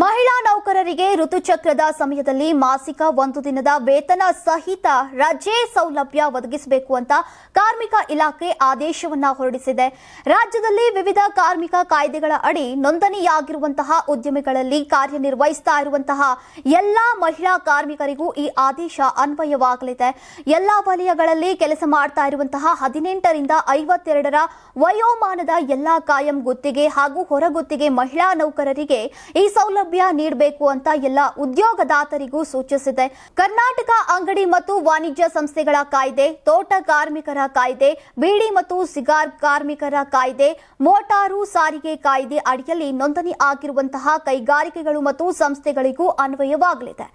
ಮಹಿಳಾ ನೌಕರರಿಗೆ ಋತುಚಕ್ರದ ಸಮಯದಲ್ಲಿ ಮಾಸಿಕ ಒಂದು ದಿನದ ವೇತನ ಸಹಿತ ರಜೆ ಸೌಲಭ್ಯ ಒದಗಿಸಬೇಕು ಅಂತ ಕಾರ್ಮಿಕ ಇಲಾಖೆ ಆದೇಶವನ್ನ ಹೊರಡಿಸಿದೆ. ರಾಜ್ಯದಲ್ಲಿ ವಿವಿಧ ಕಾರ್ಮಿಕ ಕಾಯ್ದೆಗಳ ಅಡಿ ನೋಂದಣಿಯಾಗಿರುವಂತಹ ಉದ್ಯಮಿಗಳಲ್ಲಿ ಕಾರ್ಯನಿರ್ವಹಿಸ್ತಾ ಇರುವಂತಹ ಎಲ್ಲಾ ಮಹಿಳಾ ಕಾರ್ಮಿಕರಿಗೂ ಈ ಆದೇಶ ಅನ್ವಯವಾಗಲಿದೆ. ಎಲ್ಲಾ ವಲಯಗಳಲ್ಲಿ ಕೆಲಸ ಮಾಡ್ತಾ ಇರುವಂತಹ ಹದಿನೆಂಟರಿಂದ ಐವತ್ತೆರಡರ ವಯೋಮಾನದ ಎಲ್ಲಾ ಕಾಯಂ ಗುತ್ತಿಗೆ ಹಾಗೂ ಹೊರಗುತ್ತಿಗೆ ಮಹಿಳಾ ನೌಕರರಿಗೆ ಈ ಸೌಲಭ್ಯ ನೀಡಬೇಕು ಅಂತ ಎಲ್ಲ ಉದ್ಯೋಗದಾತರಿಗೂ ಸೂಚಿಸಿದೆ. ಕರ್ನಾಟಕ ಅಂಗಡಿ ಮತ್ತು ವಾಣಿಜ್ಯ ಸಂಸ್ಥೆಗಳ ಕಾಯ್ದೆ, ತೋಟ ಕಾರ್ಮಿಕರ ಕಾಯ್ದೆ, ಬೀಡಿ ಮತ್ತು ಸಿಗಾರ್ ಕಾರ್ಮಿಕರ ಕಾಯ್ದೆ, ಮೋಟಾರು ಸಾರಿಗೆ ಕಾಯ್ದೆ ಅಡಿಯಲ್ಲಿ ನೋಂದಣಿ ಆಗಿರುವಂತಹ ಕೈಗಾರಿಕೆಗಳು ಮತ್ತು ಸಂಸ್ಥೆಗಳಿಗೂ ಅನ್ವಯವಾಗಲಿದೆ.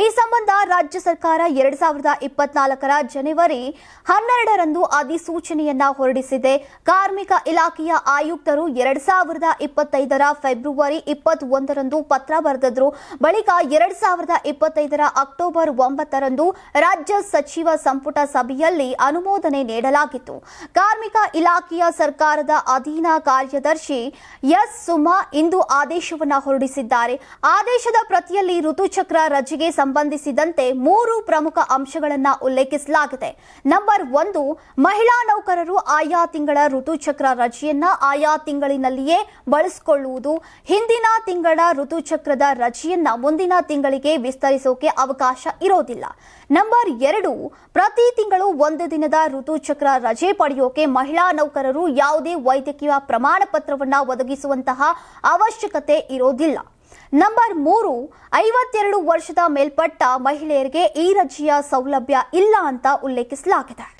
ಈ ಸಂಬಂಧ ರಾಜ್ಯ ಸರ್ಕಾರ ಎರಡ್ ಸಾವಿರದ ಇಪ್ಪತ್ನಾಲ್ಕರ ಜನವರಿ ಹನ್ನೆರಡರಂದು ಅಧಿಸೂಚನೆಯನ್ನ ಹೊರಡಿಸಿದೆ. ಕಾರ್ಮಿಕ ಇಲಾಖೆಯ ಆಯುಕ್ತರು ಎರಡ್ ಸಾವಿರದ ಇಪ್ಪತ್ತೈದರ ಫೆಬ್ರವರಿ ಇಪ್ಪತ್ತ್ ಒಂದರಂದು ಪತ್ರ ಬರೆದಿದ್ರು. ಬಳಿಕ ಎರಡ್ ಸಾವಿರದ ಇಪ್ಪತ್ತೈದರ ಅಕ್ಟೋಬರ್ ಒಂಬತ್ತರಂದು ರಾಜ್ಯ ಸಚಿವ ಸಂಪುಟ ಸಭೆಯಲ್ಲಿ ಅನುಮೋದನೆ ನೀಡಲಾಗಿತ್ತು. ಕಾರ್ಮಿಕ ಇಲಾಖೆಯ ಸರ್ಕಾರದ ಅಧೀನ ಕಾರ್ಯದರ್ಶಿ ಎಸ್. ಸುಮಾ ಇಂದು ಆದೇಶವನ್ನು ಹೊರಡಿಸಿದ್ದಾರೆ. ಆದೇಶದ ಪ್ರತಿಯಲ್ಲಿ ಋತುಚಕ್ರ ರಜೆಗೆ ಸಂಬಂಧಿಸಿದಂತೆ ಮೂರು ಪ್ರಮುಖ ಅಂಶಗಳನ್ನ ಉಲ್ಲೇಖಿಸಲಾಗಿದೆ. ನಂಬರ್ ಒಂದು, ಮಹಿಳಾ ನೌಕರರು ಆಯಾ ತಿಂಗಳ ಋತುಚಕ್ರ ರಜೆಯನ್ನ ಆಯಾ ತಿಂಗಳಿನಲ್ಲಿಯೇ ಬಳಸಿಕೊಳ್ಳುವುದು. ಹಿಂದಿನ ತಿಂಗಳ ಋತುಚಕ್ರದ ರಜೆಯನ್ನ ಮುಂದಿನ ತಿಂಗಳಿಗೆ ವಿಸ್ತರಿಸೋಕೆ ಅವಕಾಶ ಇರೋದಿಲ್ಲ. ನಂಬರ್ ಎರಡು, ಪ್ರತಿ ತಿಂಗಳು ಒಂದು ದಿನದ ಋತುಚಕ್ರ ರಜೆ ಪಡೆಯೋಕೆ ಮಹಿಳಾ ನೌಕರರು ಯಾವುದೇ ವೈದ್ಯಕೀಯ ಪ್ರಮಾಣ ಪತ್ರವನ್ನ ಒದಗಿಸುವಂತಹ ಅವಶ್ಯಕತೆ ಇರೋದಿಲ್ಲ. ನಂಬರ್ ಮೂರು, ಐವತ್ತೆರಡು ವರ್ಷದ ಮೇಲ್ಪಟ್ಟ ಮಹಿಳೆಯರಿಗೆ ಈ ರಜೆಯ ಸೌಲಭ್ಯ ಇಲ್ಲ ಅಂತ ಉಲ್ಲೇಖಿಸಲಾಗಿದೆ.